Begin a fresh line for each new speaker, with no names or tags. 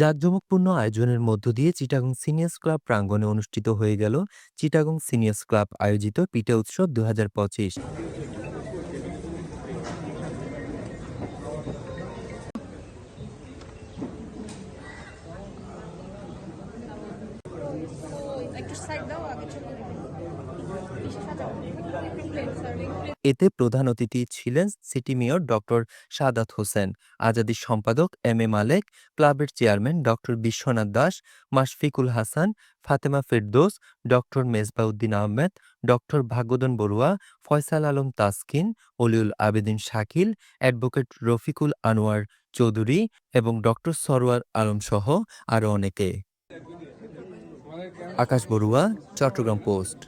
জাঁকজমকপূর্ণ আয়োজনের মধ্য দিয়ে চিটাগং সিনিয়র্স ক্লাব প্রাঙ্গনে অনুষ্ঠিত হয়ে গেল চিটাগং সিনিয়র্স ক্লাব আয়োজিত পিঠা উৎসব দু
হাজার পঁচিশ।
এতে প্রধান অতিথি ছিলেন city mayor doctor Sadat Hossain আজাদির সম্পাদক এম এ মালেক, ক্লাবের chairman doctor Biswanath Das, Mashfiqul Hasan, Fatema Ferdous, doctor Mezbauddin Ahmed, doctor Bhagyadhan Barua, Faisal Alam Taskin, Oliul Abedin Shakil, advocate Rafiqul Anwar Chowdhury এবং doctor Sarwar Alam সহ আরও অনেকে। Akash Barua Chattogram post.